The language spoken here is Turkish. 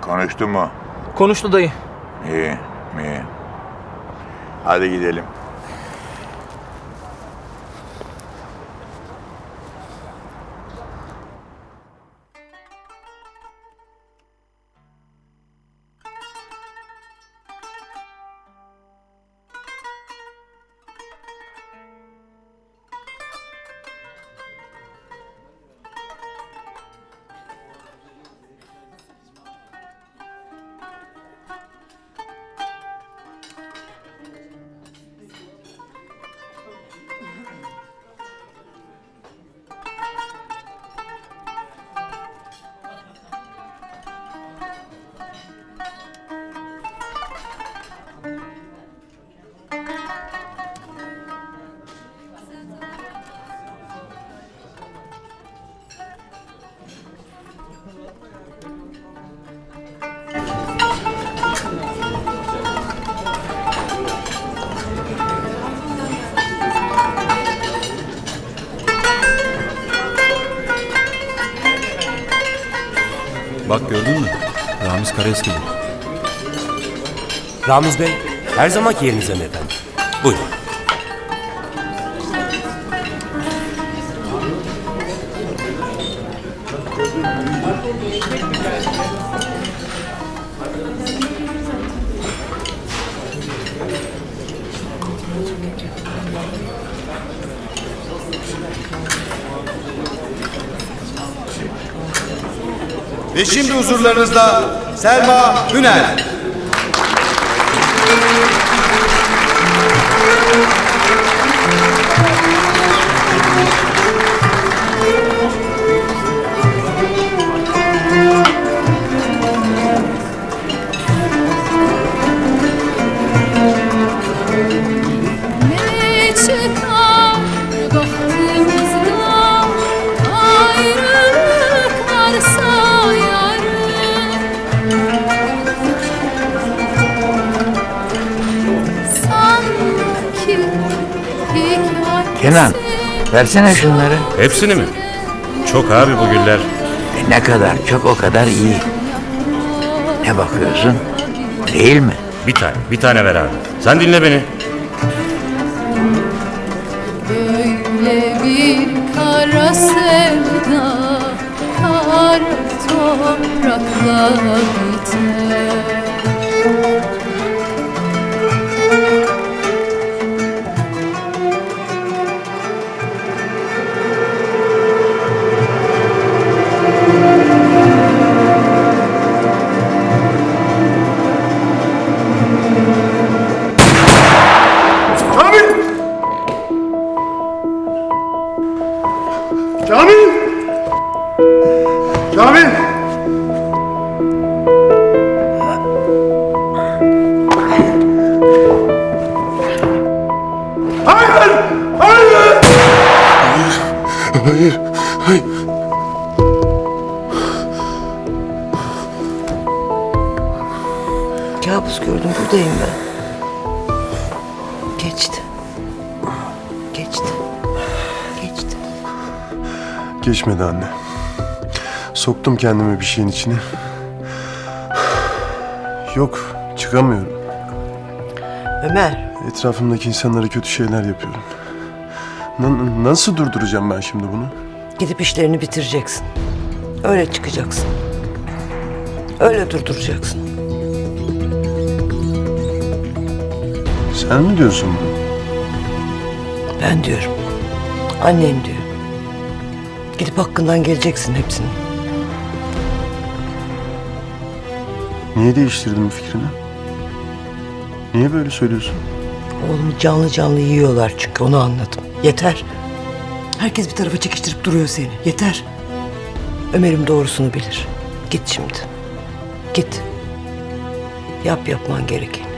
Konuştu mu? Konuştu dayı. İyi, iyi. Hadi gidelim. Bak gördün mü? Ramiz Karaeski bu. Ramiz Bey, her zamanki yerinize mi efendim? Buyurun. Ve şimdi huzurlarınızda Selma Hünel. Kenan, versene şunları. Hepsini mi? Çok abi bu güller. E, ne kadar çok o kadar iyi. Ne bakıyorsun? Değil mi? Bir tane, bir tane ver abi. Sen dinle beni. Böyle bir kara sevda Kara toprakla biter Kamil! Kamil! Hayır! Hayır! Hayır! Hayır! Kabus gördüm buradayım ben. Geçti. Geçti. Geçti. Geçmedi anne. Soktum kendimi bir şeyin içine. Yok, çıkamıyorum. Ömer Etrafımdaki insanlara kötü şeyler yapıyorum. Na- nasıl durduracağım ben şimdi bunu? gidip işlerini bitireceksin. Öyle çıkacaksın. Öyle durduracaksın. Sen mi diyorsun bunu? Ben diyorum. Annem diyor. Gidip hakkından geleceksin hepsini. Niye değiştirdin bu fikrini? Niye böyle söylüyorsun? Oğlumu canlı canlı yiyorlar çünkü onu anladım. Yeter. Herkes bir tarafa çekiştirip duruyor seni. Yeter. Ömer'im doğrusunu bilir. Git şimdi. Git. Yap yapman gerekeni.